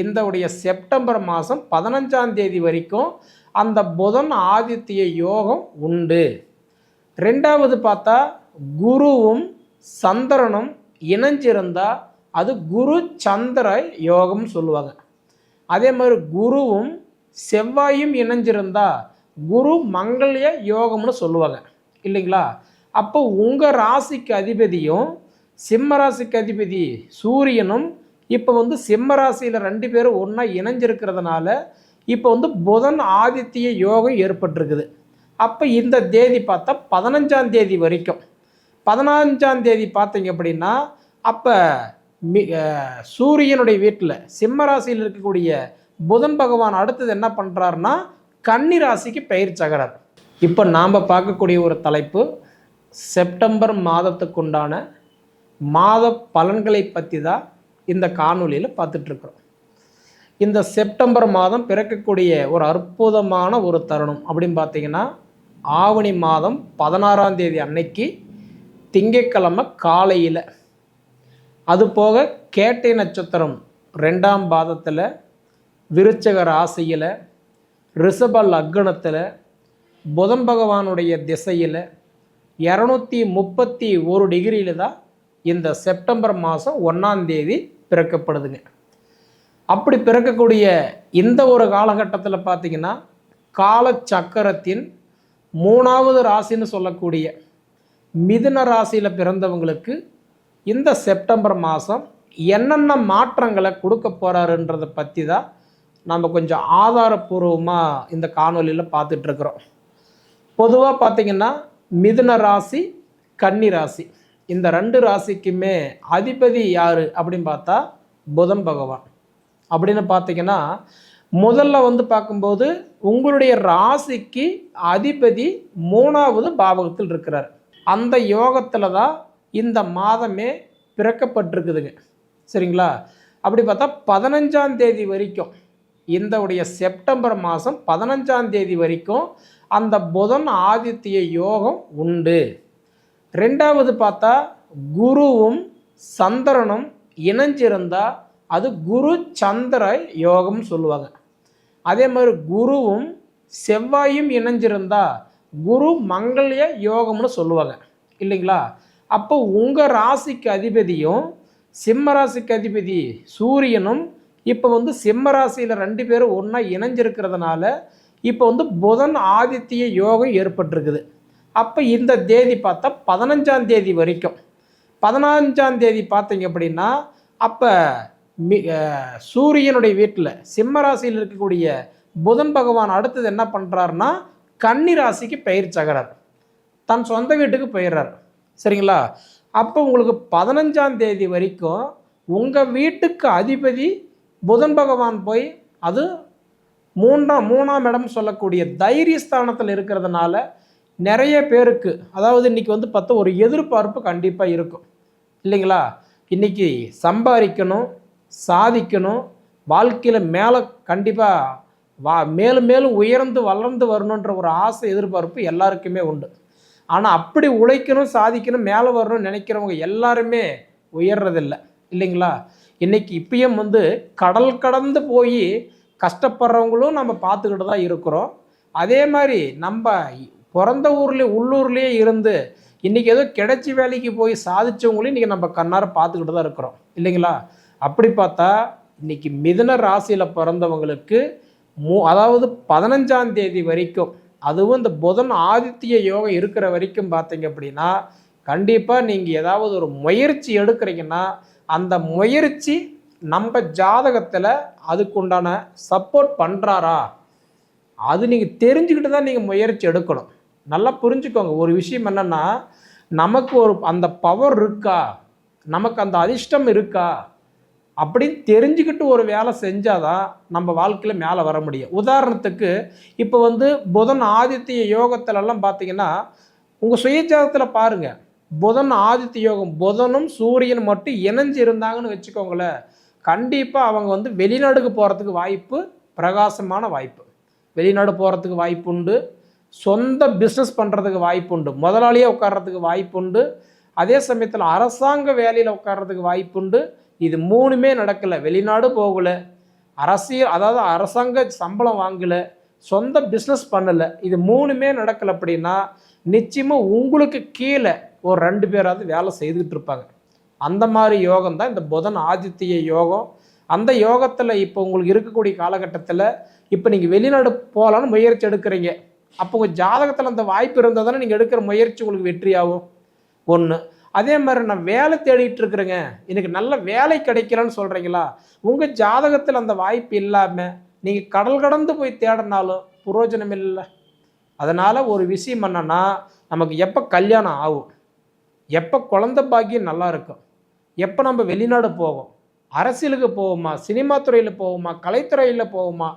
இந்த உடைய செப்டம்பர் மாதம் பதினஞ்சாம் தேதி வரைக்கும் அந்த புதன் ஆதித்ய யோகம் உண்டு. ரெண்டாவது பார்த்தா குருவும் சந்திரனும் இணைஞ்சிருந்தால் அது குரு சந்திர யோகம் சொல்லுவாங்க. அதே மாதிரி குருவும் செவ்வாயும் இணைஞ்சிருந்தா குரு மங்கள்ய யோகம்னு சொல்லுவாங்க. இல்லைங்களா? அப்போ உங்கள் ராசிக்கு அதிபதியும் சிம்ம ராசிக்கு அதிபதி சூரியனும் இப்போ வந்து சிம்ம ராசியில் ரெண்டு பேரும் ஒன்றா இணைஞ்சிருக்கிறதுனால இப்போ வந்து புதன் ஆதித்ய யோகம் ஏற்பட்டிருக்குது. அப்போ இந்த தேதி பார்த்தா பதினஞ்சாம் தேதி வரைக்கும். பதினஞ்சாம் தேதி பார்த்தீங்க அப்படின்னா அப்போ மி சூரியனுடைய வீட்டில் சிம்ம ராசியில் இருக்கக்கூடிய புதன் பகவான் அடுத்தது என்ன பண்ணுறாருன்னா கன்னி ராசிக்கு பெயர் சகரார். இப்போ நாம் பார்க்கக்கூடிய ஒரு தலைப்பு செப்டம்பர் மாதத்துக்குண்டான மாத பலன்களை பற்றி தான் இந்த காணொலியில் பார்த்துட்ருக்குறோம். இந்த செப்டம்பர் மாதம் பிறக்கக்கூடிய ஒரு அற்புதமான ஒரு தருணம் அப்படின்னு பார்த்தீங்கன்னா ஆவணி மாதம் பதினாறாம் தேதி அன்னைக்கு திங்கட்கிழமை காலையில். அது போக கேட்டை நட்சத்திரம் ரெண்டாம் பாதத்தில் விருச்சக ராசியில் ரிஷப லக்னத்தில் புதன் பகவானுடைய திசையில் இரநூத்தி முப்பத்தி ஒரு டிகிரியில் தான் இந்த செப்டம்பர் மாதம் ஒன்றாம் தேதி பிறக்கப்படுதுங்க. அப்படி பிறக்கக்கூடிய இந்த ஒரு காலகட்டத்தில் பார்த்தீங்கன்னா கால சக்கரத்தின் மூணாவது ராசின்னு சொல்லக்கூடிய மிதுன ராசியில் பிறந்தவங்களுக்கு இந்த செப்டம்பர் மாதம் என்னென்ன மாற்றங்களை கொடுக்க போகிறாருன்றதை பற்றி தான் நம்ம கொஞ்சம் ஆதாரபூர்வமாக இந்த காணொலியில் பார்த்துட்ருக்குறோம் பொதுவாக பார்த்திங்கன்னா மிதுன ராசி கன்னி ராசி. இந்த ரெண்டு ராசிக்குமே அதிபதி யார் அப்படின்னு பார்த்தா புதன் பகவான். அப்படின்னு பார்த்தீங்கன்னா முதல்ல வந்து பார்க்கும்போது உங்களுடைய ராசிக்கு அதிபதி மூணாவது பாவகத்தில் இருக்கிறார். அந்த யோகத்தில் தான் இந்த மாதமே பிறக்கப்பட்டிருக்குதுங்க. சரிங்களா? அப்படி பார்த்தா பதினஞ்சாம் தேதி வரைக்கும் இந்த உடைய செப்டம்பர் மாதம் பதினஞ்சாம் தேதி வரைக்கும் அந்த புதன் ஆதித்ய யோகம் உண்டு. ரெண்டாவது பார்த்தா குருவும் சந்திரனும் இணைஞ்சிருந்தா அது குரு சந்திர யோகம் சொல்லுவாங்க. அதே மாதிரி குருவும் செவ்வாயும் இணைஞ்சிருந்தா குரு மங்கள்ய யோகம்னு சொல்லுவாங்க. இல்லைங்களா? அப்போ உங்கள் ராசிக்கு அதிபதியும் சிம்ம ராசிக்கு அதிபதி சூரியனும் இப்போ வந்து சிம்ம ராசியில் ரெண்டு பேரும் ஒன்றா இணைஞ்சிருக்கிறதுனால இப்போ வந்து புதன் ஆதித்ய யோகம் ஏற்பட்டிருக்குது. அப்போ இந்த தேதி பார்த்தா பதினஞ்சாம் தேதி வரைக்கும். பதினஞ்சாம் தேதி பார்த்தீங்க அப்படின்னா அப்போ மி சூரியனுடைய வீட்டில் சிம்ம ராசியில் இருக்கக்கூடிய புதன் பகவான் அடுத்தது என்ன பண்ணுறாருன்னா கன்னி ராசிக்கு பெயர் சகரார். தன் சொந்த வீட்டுக்கு போயிடுறார். சரிங்களா? அப்போ உங்களுக்கு பதினஞ்சாம் தேதி வரைக்கும் உங்கள் வீட்டுக்கு அதிபதி புதன் பகவான் போய் அது மூன்றாம் மூணாம் இடம் சொல்லக்கூடிய தைரியஸ்தானத்தில் இருக்கிறதுனால நிறைய பேருக்கு அதாவது இன்றைக்கி வந்து பார்த்தா ஒரு எதிர்பார்ப்பு கண்டிப்பாக இருக்கும். இல்லைங்களா? இன்றைக்கி சம்பாதிக்கணும் சாதிக்கணும் வாழ்க்கையில் மேலே கண்டிப்பாக வா மேலும் மேலும் உயர்ந்து வளர்ந்து வரணுன்ற ஒரு ஆசை எதிர்பார்ப்பு எல்லாருக்குமே உண்டு. ஆனால் அப்படி உழைக்கணும் சாதிக்கணும் மேலே வரணும்னு நினைக்கிறவங்க எல்லாருமே உயர்றதில்ல. இல்லைங்களா? இன்றைக்கி இப்பயும் வந்து கடல் கடந்து போய் கஷ்டப்படுறவங்களும் நம்ம பார்த்துக்கிட்டு தான் இருக்கிறோம். அதே மாதிரி நம்ம பிறந்த ஊர்லேயே உள்ளூர்லேயே இருந்து இன்றைக்கி ஏதோ கிடைச்சி வேலைக்கு போய் சாதிச்சவங்களையும் இன்றைக்கி நம்ம கண்ணார பார்த்துக்கிட்டு தான் இருக்கிறோம். இல்லைங்களா? அப்படி பார்த்தா இன்றைக்கி மிதன ராசியில் பிறந்தவங்களுக்கு மூ அதாவது பதினஞ்சாம் தேதி வரைக்கும் அதுவும் இந்த புதன் ஆதித்ய யோகம் இருக்கிற வரைக்கும் பார்த்தீங்க அப்படின்னா கண்டிப்பாக நீங்கள் ஏதாவது ஒரு முயற்சி எடுக்கிறீங்கன்னா அந்த முயற்சி நம்ம ஜாதகத்தில் அதுக்குண்டான சப்போர்ட் பண்ணுறாரா அது நீங்கள் தெரிஞ்சுக்கிட்டு தான் நீங்கள் முயற்சி எடுக்கணும். நல்லா புரிஞ்சுக்கோங்க. ஒரு விஷயம் என்னென்னா நமக்கு ஒரு அந்த பவர் இருக்கா? நமக்கு அந்த அதிர்ஷ்டம் இருக்கா? அப்படின்னு தெரிஞ்சுக்கிட்டு ஒரு வேலை செஞ்சாதான் நம்ம வாழ்க்கையில் மேலே வர முடியும். உதாரணத்துக்கு இப்போ வந்து புதன் ஆதித்ய யோகத்திலலாம் பார்த்தீங்கன்னா உங்கள் சுயஜாதத்தில் பாருங்கள் புதன் ஆதித்ய யோகம் புதனும் சூரியன் மட்டும் இணைஞ்சு இருந்தாங்கன்னு வச்சுக்கோங்களேன். கண்டிப்பாக அவங்க வந்து வெளிநாடுக்கு போகிறதுக்கு வாய்ப்பு பிரகாசமான வாய்ப்பு. வெளிநாடு போகிறதுக்கு வாய்ப்பு உண்டு. சொந்த பிஸ்னஸ் பண்ணுறதுக்கு வாய்ப்புண்டு. முதலாளியே முதலாளியாக உட்கார்றதுக்கு வாய்ப்பு உண்டு அதே சமயத்தில் அரசாங்க வேலையில் உட்கார்றதுக்கு வாய்ப்புண்டு. இது மூணுமே நடக்கலை. வெளிநாடு போகலை. அரசியல் அதாவது அரசாங்க சம்பளம் வாங்கலை. சொந்த பிஸ்னஸ் பண்ணலை. இது மூணுமே நடக்கலை அப்படின்னா நிச்சயமாக உங்களுக்கு கீழே ஒரு ரெண்டு பேராவது வேலை செய்துக்கிட்டு இருப்பாங்க. அந்த மாதிரி யோகம் தான் இந்த புதன் ஆதித்ய யோகம். அந்த யோகத்தில் இப்போ உங்களுக்கு இருக்கக்கூடிய காலகட்டத்தில் இப்போ நீங்கள் வெளிநாடு போகலான்னு முயற்சி எடுக்கிறீங்க. அப்போ உங்கள் ஜாதகத்தில் அந்த வாய்ப்பு இருந்தால் தானே நீங்கள் எடுக்கிற முயற்சி உங்களுக்கு வெற்றியாகும். ஒன்று அதே மாதிரி நான் வேலை தேடிட்டு இருக்கிறேங்க. எனக்கு நல்ல வேலை கிடைக்கலன்னு சொல்கிறீங்களா உங்கள் ஜாதகத்தில் அந்த வாய்ப்பு இல்லாமல் நீங்கள் கடல் கடந்து போய் தேடினாலும் புரோஜனம் இல்லை. அதனால் ஒரு விஷயம் என்னன்னா நமக்கு எப்போ கல்யாணம் ஆகும் எப்போ குழந்த பாக்கியம் நல்லா இருக்கும் எப்போ நம்ம வெளிநாடு போவோம் அரசியலுக்கு போவோமா சினிமா துறையில் போவோமா கலைத்துறையில் போவோமா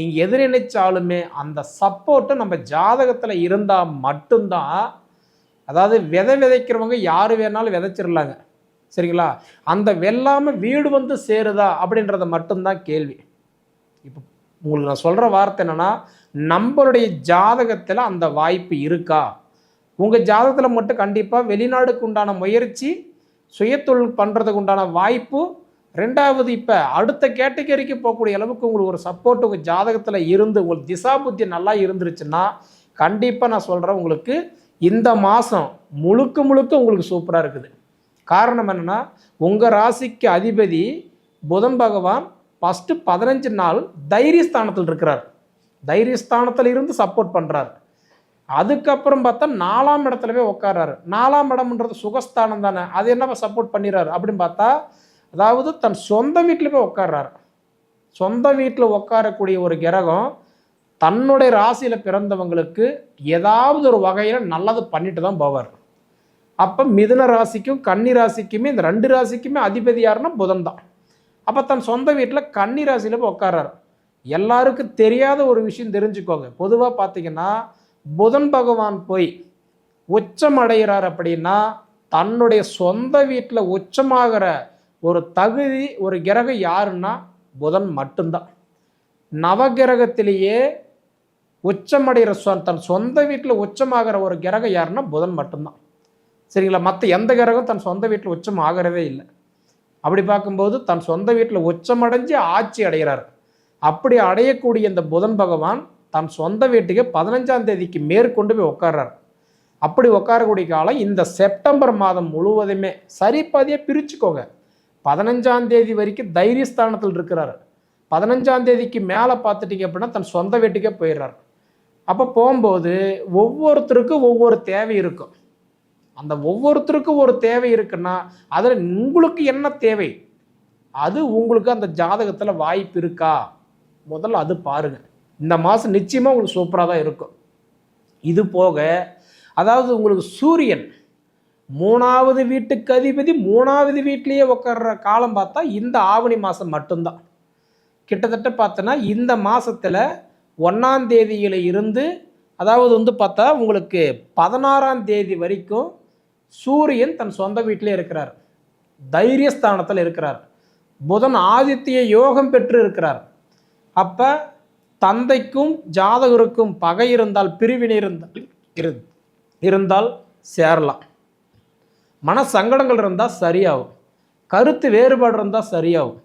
நீங்கள் எது நினைச்சாலுமே அந்த சப்போர்ட்டு நம்ம ஜாதகத்தில் இருந்தால் மட்டும்தான் அதாவது விதை விதைக்கிறவங்க யார் வேணாலும் விதைச்சிடலாங்க சரிங்களா? அந்த வெல்லாமல் வீடு வந்து சேருதா அப்படின்றத மட்டும்தான் கேள்வி. இப்போ உங்களுக்கு நான் சொல்கிற வார்த்தை என்னென்னா நம்மளுடைய ஜாதகத்தில் அந்த வாய்ப்பு இருக்கா? உங்கள் ஜாதகத்தில் மட்டும் கண்டிப்பாக வெளிநாடுக்கு உண்டான முயற்சி சுயத்தொழில் பண்ணுறதுக்கு உண்டான வாய்ப்பு ரெண்டாவது இப்போ அடுத்த கேட்டகரிக்கு போகக்கூடிய அளவுக்கு உங்களுக்கு ஒரு சப்போர்ட் உங்கள் ஜாதகத்தில் இருந்து உங்களுக்கு திசா புத்தி நல்லா இருந்துருச்சுன்னா கண்டிப்பாக நான் சொல்கிறேன் உங்களுக்கு இந்த மாதம் முழுக்க முழுக்க உங்களுக்கு சூப்பராக இருக்குது. காரணம் என்னென்னா உங்கள் ராசிக்கு அதிபதி புதன் பகவான் ஃபஸ்ட்டு பதினஞ்சு நாள் தைரியஸ்தானத்தில் இருக்கிறார். தைரியஸ்தானத்தில் இருந்து சப்போர்ட் பண்ணுறார் அதுக்கப்புறம் பார்த்தா நாலாம் இடத்துல போய் உட்காராரு நாலாம் இடம்ன்றது சுகஸ்தானம் தானே. அது என்ன சப்போர்ட் பண்ணிடுறாரு அப்படின்னு பார்த்தா அதாவது தன் சொந்த வீட்டில் போய் உட்கார்றாரு சொந்த வீட்டில் உட்காரக்கூடிய ஒரு கிரகம் தன்னுடைய ராசியில் பிறந்தவங்களுக்கு ஏதாவது ஒரு வகையில் நல்லது பண்ணிட்டு தான் போவார். அப்போ மிதுன ராசிக்கும் கன்னி ராசிக்குமே இந்த ரெண்டு ராசிக்குமே அதிபதி யாருன்னா புதன் தான். அப்போ தன் சொந்த வீட்டில் கன்னி ராசியில் போய் உட்காராரு எல்லாருக்கும் தெரியாத ஒரு விஷயம் தெரிஞ்சுக்கோங்க. பொதுவாக பார்த்தீங்கன்னா புதன் பகவான் போய் உச்சம் அடைகிறார் அப்படின்னா தன்னுடைய சொந்த வீட்டில் உச்சமாகிற ஒரு தகுதி ஒரு கிரகம் யாருன்னா புதன் மட்டும்தான். நவகிரகத்திலேயே உச்சமடைகிற சொ தன் சொந்த வீட்டில் உச்சமாகிற ஒரு கிரகம் யாருன்னா புதன் மட்டும்தான். சரிங்களா? மற்ற எந்த கிரகம் தன் சொந்த வீட்டில் உச்சம் ஆகிறதே இல்லை. அப்படி பார்க்கும்போது தன் சொந்த வீட்டில் உச்சமடைஞ்சு ஆட்சி அடைகிறார். அப்படி அடையக்கூடிய இந்த புதன் பகவான் தன் சொந்த வீட்டுக்கு பதினஞ்சாம் தேதிக்கு மேற்கொண்டு போய் உட்கார்றார் அப்படி உட்காரக்கூடிய காலம் இந்த செப்டம்பர் மாதம் முழுவதுமே. சரிபாதியாக பிரிச்சுக்கோங்க. பதினஞ்சாம் தேதி வரைக்கும் தைரியஸ்தானத்தில் இருக்கிறார். பதினஞ்சாம் தேதிக்கு மேலே பார்த்துட்டிங்க அப்படின்னா தன் சொந்த வீட்டுக்கே போயிடுறார். அப்போ போகும்போது ஒவ்வொருத்தருக்கும் ஒவ்வொரு தேவை இருக்கும். அந்த ஒவ்வொருத்தருக்கும் ஒரு தேவை இருக்குன்னா அதில் உங்களுக்கு என்ன தேவை? அது உங்களுக்கு அந்த ஜாதகத்தில் வாய்ப்பு இருக்கா? முதல்ல அது பாருங்கள் இந்த மாதம் நிச்சயமாக உங்களுக்கு சூப்பராக தான் இருக்கும். இது போக அதாவது உங்களுக்கு சூரியன் மூணாவது வீட்டுக்கு அதிபதி மூணாவது வீட்லேயே உட்கார்ற காலம் பார்த்தா இந்த ஆவணி மாதம் மட்டும்தான். கிட்டத்தட்ட பார்த்தோன்னா இந்த மாதத்தில் ஒன்றாம் தேதியில் இருந்து அதாவது வந்து பார்த்தா உங்களுக்கு பதினாறாம் தேதி வரைக்கும் சூரியன் தன் சொந்த வீட்டிலே இருக்கிறார். தைரியஸ்தானத்தில் இருக்கிறார். புதன் ஆதித்ய யோகம் பெற்று இருக்கிறார். அப்போ தந்தைக்கும் ஜாதகருக்கும் பகை இருந்தால் பிரிவினை இருந்தால் இரு- இருந்தால் சேரலாம். மன சங்கடங்கள் இருந்தால் சரியாகும். கருத்து வேறுபாடு இருந்தால் சரியாகும்.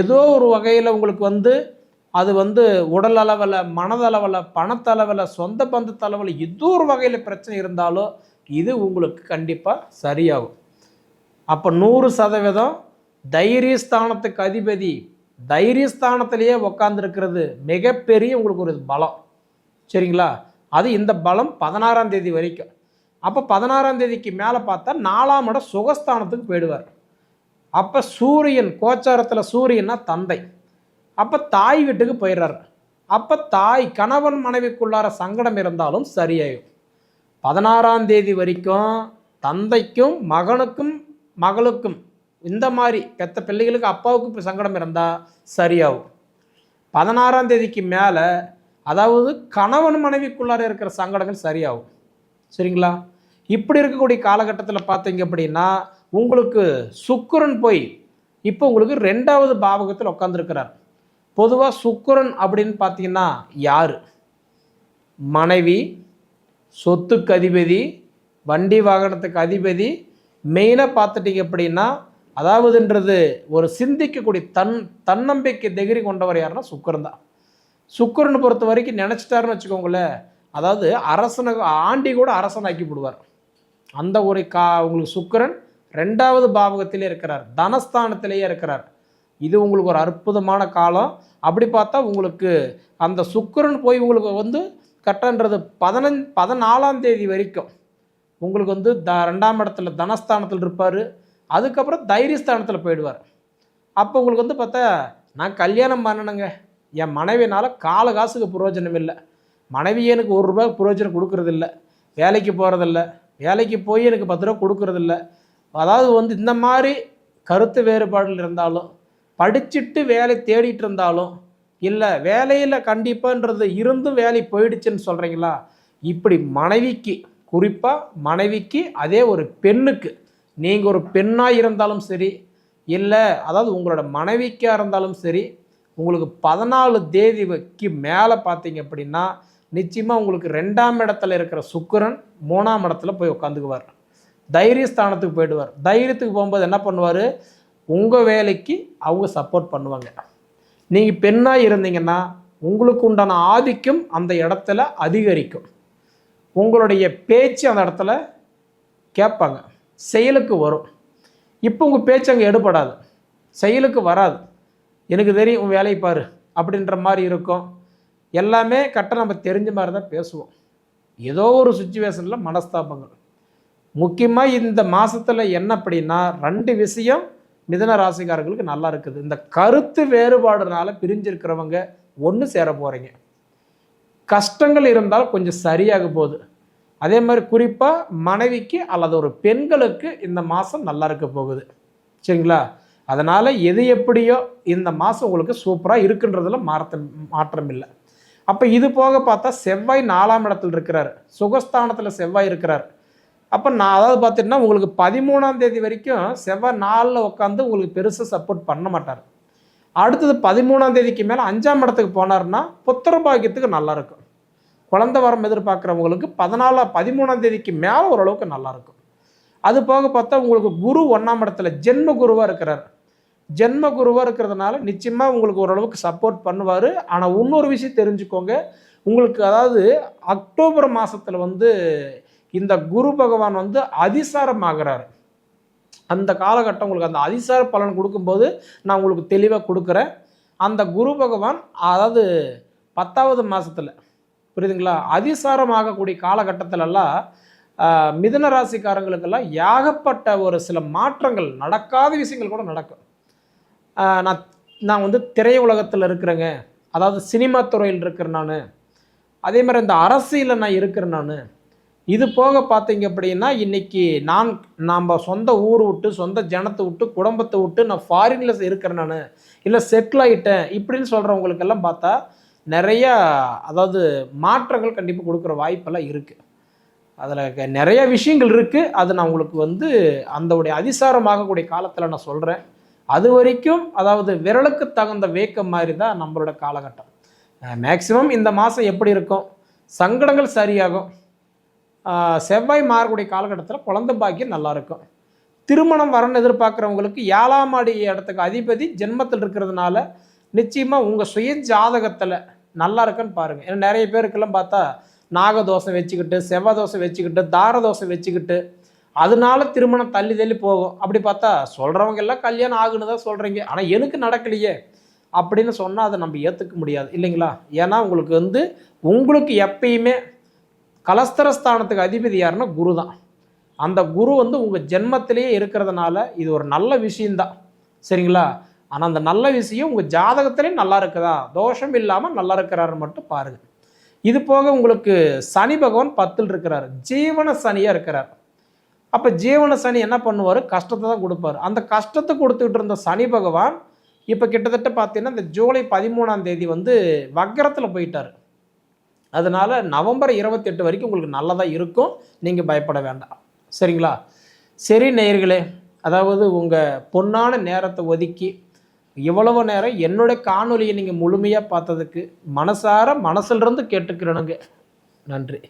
ஏதோ ஒரு வகையில் உங்களுக்கு வந்து அது வந்து உடல் அளவில் மனதளவில் பணத்தளவில் சொந்த பந்தத்தளவில் ஏதோ ஒரு வகையில் பிரச்சனை இருந்தாலோ இது உங்களுக்கு கண்டிப்பாக சரியாகும். அப்போ நூறு சதவீதம் தைரியஸ்தானத்துக்கு அதிபதி தைரியஸ்தானத்திலேயே உக்காந்துருக்கிறது மிகப்பெரிய உங்களுக்கு ஒரு பலம். சரிங்களா? அது இந்த பலம் பதினாறாம் தேதி வரைக்கும். அப்போ பதினாறாம் தேதிக்கு மேலே பார்த்தா நாலாம் இடம் சுகஸ்தானத்துக்கு போயிடுவார். அப்போ சூரியன் கோச்சாரத்தில் சூரியன்னா தந்தை. அப்போ தாய் வீட்டுக்கு போயிடுறாரு. அப்போ தாய் கணவன் மனைவிக்குள்ளார சங்கடம் இருந்தாலும் சரியாயிடும். பதினாறாம் தேதி வரைக்கும் தந்தைக்கும் மகனுக்கும் மகளுக்கும் இந்த மாதிரி பெத்த பிள்ளைகளுக்கு அப்பாவுக்கு இப்போ சங்கடம் இருந்தால் சரியாகும். பதினாறாம் தேதிக்கு மேலே அதாவது கணவன் மனைவிக்குள்ளார இருக்கிற சங்கடங்கள் சரியாகும். சரிங்களா? இப்படி இருக்கக்கூடிய காலகட்டத்தில் பார்த்தீங்க அப்படின்னா உங்களுக்கு சுக்கரன் போய் இப்போ உங்களுக்கு ரெண்டாவது பாவகத்தில் உட்காந்துருக்கிறார் பொதுவாக சுக்கரன் அப்படின்னு பார்த்தீங்கன்னா யார்? மனைவி சொத்துக்கு அதிபதி வண்டி வாகனத்துக்கு அதிபதி மெயினாக பார்த்துட்டீங்க அப்படின்னா அதாவதுன்றது ஒரு சிந்திக்கக்கூடிய தன் தன்னம்பிக்கை திகிரி கொண்டவர் யாருன்னா சுக்கரன் தான். சுக்கரனை பொறுத்த வரைக்கும் நினச்சிட்டாருன்னு வச்சுக்கோங்களேன் அதாவது அரசனை ஆண்டி கூட அரசனாக்கி விடுவார். அந்த ஒரு கா உங்களுக்கு சுக்கிரன் ரெண்டாவது பாவகத்திலே இருக்கிறார். தனஸ்தானத்திலேயே இருக்கிறார். இது உங்களுக்கு ஒரு அற்புதமான காலம். அப்படி பார்த்தா உங்களுக்கு அந்த சுக்கிரன் போய் உங்களுக்கு வந்து கட்டன்றது பதினஞ்சு பதினாலாம் தேதி வரைக்கும். உங்களுக்கு வந்து த ரெண்டாம் இடத்துல தனஸ்தானத்தில் இருப்பார். அதுக்கப்புறம் தைரியஸ்தானத்தில் போயிடுவார். அப்போ உங்களுக்கு வந்து பார்த்தா நான் கல்யாணம் பண்ணணுங்க. என் மனைவினால் கால காசுக்கு பிரயோஜனம் இல்லை மனைவி எனக்கு ஒரு ரூபாய் பிரயோஜனம் கொடுக்கறதில்ல. வேலைக்கு போகிறதில்ல வேலைக்கு போய் எனக்கு பத்து ரூபா கொடுக்குறதில்ல. அதாவது வந்து இந்த மாதிரி கருத்து வேறுபாடுகள் இருந்தாலும் படிச்சுட்டு வேலை தேடிட்டு இருந்தாலும் இல்லை வேலையில் கண்டிப்பான்றது இருந்தும் வேலை போயிடுச்சுன்னு சொல்கிறீங்களா இப்படி மனைவிக்கு குறிப்பாக மனைவிக்கு அதே ஒரு பெண்ணுக்கு நீங்கள் ஒரு பெண்ணாக இருந்தாலும் சரி இல்லை அதாவது உங்களோட மனைவிக்காக இருந்தாலும் சரி உங்களுக்கு பதினாலு தேதிக்கு மேலே பார்த்தீங்க அப்படின்னா நிச்சயமாக உங்களுக்கு ரெண்டாம் இடத்துல இருக்கிற சுக்கரன் மூணாம் இடத்துல போய் உட்காந்துக்குவார் தைரியஸ்தானத்துக்கு போயிடுவார். தைரியத்துக்கு போகும்போது என்ன பண்ணுவார்? உங்கள் வேலைக்கு அவங்க சப்போர்ட் பண்ணுவாங்க. நீங்கள் பெண்ணாக இருந்தீங்கன்னா உங்களுக்கு உண்டான ஆதிக்கம் அந்த இடத்துல அதிகரிக்கும். உங்களுடைய பேச்சு அந்த இடத்துல கேட்பாங்க. செயலுக்கு வரும். இப்போ உங்கள் பேச்சு அங்கே எடுபடாது. செயலுக்கு வராது. எனக்கு தெரியும் உன் வேலையை பாரு. அப்படின்ற மாதிரி இருக்கும். எல்லாமே கரெக்டாக நம்ம தெரிஞ்ச மாதிரி தான் பேசுவோம். ஏதோ ஒரு சுச்சுவேஷனில் மனஸ்தாபங்கள். முக்கியமாக இந்த மாதத்தில் என்ன அப்படின்னா ரெண்டு விஷயம் மிதன ராசிக்காரர்களுக்கு நல்லா இருக்குது. இந்த கருத்து வேறுபாடுனால பிரிஞ்சிருக்கிறவங்க ஒன்று சேர போகிறீங்க கஷ்டங்கள் இருந்தால் கொஞ்சம் சரியாக போகுது. அதே மாதிரி குறிப்பாக மனைவிக்கு அல்லது ஒரு பெண்களுக்கு இந்த மாதம் நல்லா இருக்க போகுது. சரிங்களா? அதனால் எது எப்படியோ இந்த மாதம் உங்களுக்கு சூப்பராக இருக்குன்றதில் மாற்ற மாற்றம் இல்லை அப்போ இது போக பார்த்தா செவ்வாய் நாலாம் இடத்துல இருக்கிறார். சுகஸ்தானத்தில் செவ்வாய் இருக்கிறார். அப்போ நான் அதாவது பார்த்தீங்கன்னா உங்களுக்கு பதிமூணாம் தேதி வரைக்கும் செவ்வாய் நாளில் உட்காந்து உங்களுக்கு பெருசாக சப்போர்ட் பண்ண மாட்டார். அடுத்தது பதிமூணாம் தேதிக்கு மேலே அஞ்சாம் இடத்துக்கு போனார்னா புத்திர பாக்கியத்துக்கு நல்லா இருக்கும். வரம் எதிர்பார்க்குறவங்களுக்கு பதினாலாம் பதிமூணாம் தேதிக்கு மேலே ஓரளவுக்கு நல்லாயிருக்கும் அது போக பார்த்தா உங்களுக்கு குரு ஒன்றாம் இடத்துல ஜென்ம குருவாக இருக்கிறார். ஜென்ம குருவாக இருக்கிறதுனால நிச்சயமாக உங்களுக்கு ஓரளவுக்கு சப்போர்ட் பண்ணுவார். ஆனால் இன்னொரு விஷயம் தெரிஞ்சுக்கோங்க. உங்களுக்கு அதாவது அக்டோபர் மாதத்தில் வந்து இந்த குரு பகவான் வந்து அதிசாரம் ஆகிறார் அந்த காலகட்டம் உங்களுக்கு அந்த அதிசார பலன் கொடுக்கும்போது நான் உங்களுக்கு தெளிவாக கொடுக்குறேன். அந்த குரு பகவான் அதாவது பத்தாவது மாதத்தில் புரியுதுங்களா? அதிசாரம் ஆகக்கூடிய காலகட்டத்திலெல்லாம் மிதுன ராசிக்காரங்களுக்கெல்லாம் ஏகப்பட்ட ஒரு சில மாற்றங்கள் நடக்காத விஷயங்கள் கூட நடக்கும். நான் நான் வந்து திரையுலகத்தில் இருக்கிறேங்க. அதாவது சினிமா துறையில் இருக்கிறேன் நான். அதே மாதிரி இந்த அரசியலில் நான் இருக்கிறேன் நான். இது போக பார்த்தீங்க அப்படின்னா இன்றைக்கி நான் நாம் சொந்த ஊர் விட்டு சொந்த ஜனத்தை விட்டு குடும்பத்தை விட்டு நான் ஃபாரினில் இருக்கிறேன் நான். இல்லை செட்டில் ஆகிட்டேன் இப்படின்னு சொல்கிறவங்களுக்கெல்லாம் பார்த்தா நிறைய அதாவது மாற்றங்கள் கண்டிப்பாக கொடுக்குற வாய்ப்பெல்லாம் இருக்குது அதில் நிறைய விஷயங்கள் இருக்குது அது நான் உங்களுக்கு வந்து அந்தவுடைய அதிசாரமாகக்கூடிய காலத்தில் நான் சொல்கிறேன் அது வரைக்கும் அதாவது விரலுக்கு தகுந்த வேக்கம் மாதிரி தான் நம்மளோட காலகட்டம். மேக்சிமம் இந்த மாதம் எப்படி இருக்கும்? சங்கடங்கள் சரியாகும். செவ்வாய் மாறக்கூடிய காலகட்டத்தில் குழந்தை பாக்கியம் நல்லாயிருக்கும் திருமணம் வரணும்னு எதிர்பார்க்குறவங்களுக்கு ஏழாம் அடி இடத்துக்கு அதிபதி ஜென்மத்தில் இருக்கிறதுனால நிச்சயமாக உங்கள் சுய ஜாதகத்தில் நல்லா இருக்குன்னு பாருங்கள் ஏன்னா நிறைய பேருக்கெல்லாம் பார்த்தா நாகதோஷம் வச்சுக்கிட்டு செவ்வாய் தோசை வச்சுக்கிட்டு தார தோசை வச்சுக்கிட்டு அதனால திருமணம் தள்ளி தள்ளி போகும். அப்படி பார்த்தா சொல்கிறவங்க எல்லாம் கல்யாணம் ஆகுன்னு தான் சொல்கிறீங்க ஆனால் எனக்கு நடக்கலையே அப்படின்னு சொன்னால் அதை நம்ம ஏற்றுக்க முடியாது. இல்லைங்களா? ஏன்னா உங்களுக்கு வந்து உங்களுக்கு எப்பயுமே கலஸ்தரஸ்தானத்துக்கு அதிபதி யாருன்னா குரு தான் அந்த குரு வந்து உங்கள் ஜென்மத்திலேயே இருக்கிறதுனால இது ஒரு நல்ல விஷயந்தான் சரிங்களா? ஆனால் அந்த நல்ல விஷயம் உங்கள் ஜாதகத்திலையும் நல்லா இருக்குதா? தோஷம் இல்லாமல் நல்லா இருக்கிறாரு மட்டும் பாருங்கள் இது போக உங்களுக்கு சனி பகவான் பத்தில் இருக்கிறார். ஜீவன சனியாக இருக்கிறார். அப்போ ஜீவன சனி என்ன பண்ணுவார்? கஷ்டத்தை தான் கொடுப்பாரு. அந்த கஷ்டத்தை கொடுத்துக்கிட்டு இருந்த சனி பகவான் இப்போ கிட்டத்தட்ட பார்த்தீங்கன்னா இந்த ஜூலை பதிமூணாம் தேதி வந்து வக்கரத்தில் போயிட்டார். அதனால் நவம்பர் இருபத்தெட்டு வரைக்கும் உங்களுக்கு நல்லதாக இருக்கும். நீங்கள் பயப்பட வேண்டாம். சரிங்களா? சரி நேயர்களே அதாவது உங்கள் பொன்னான நேரத்தை ஒதுக்கி இவ்வளவு நேரம் என்னுடைய காணொலியை நீங்கள் முழுமையாக பார்த்ததுக்கு மனசார மனசுலேருந்து கேட்டுக்கிறேனுங்க. நன்றி.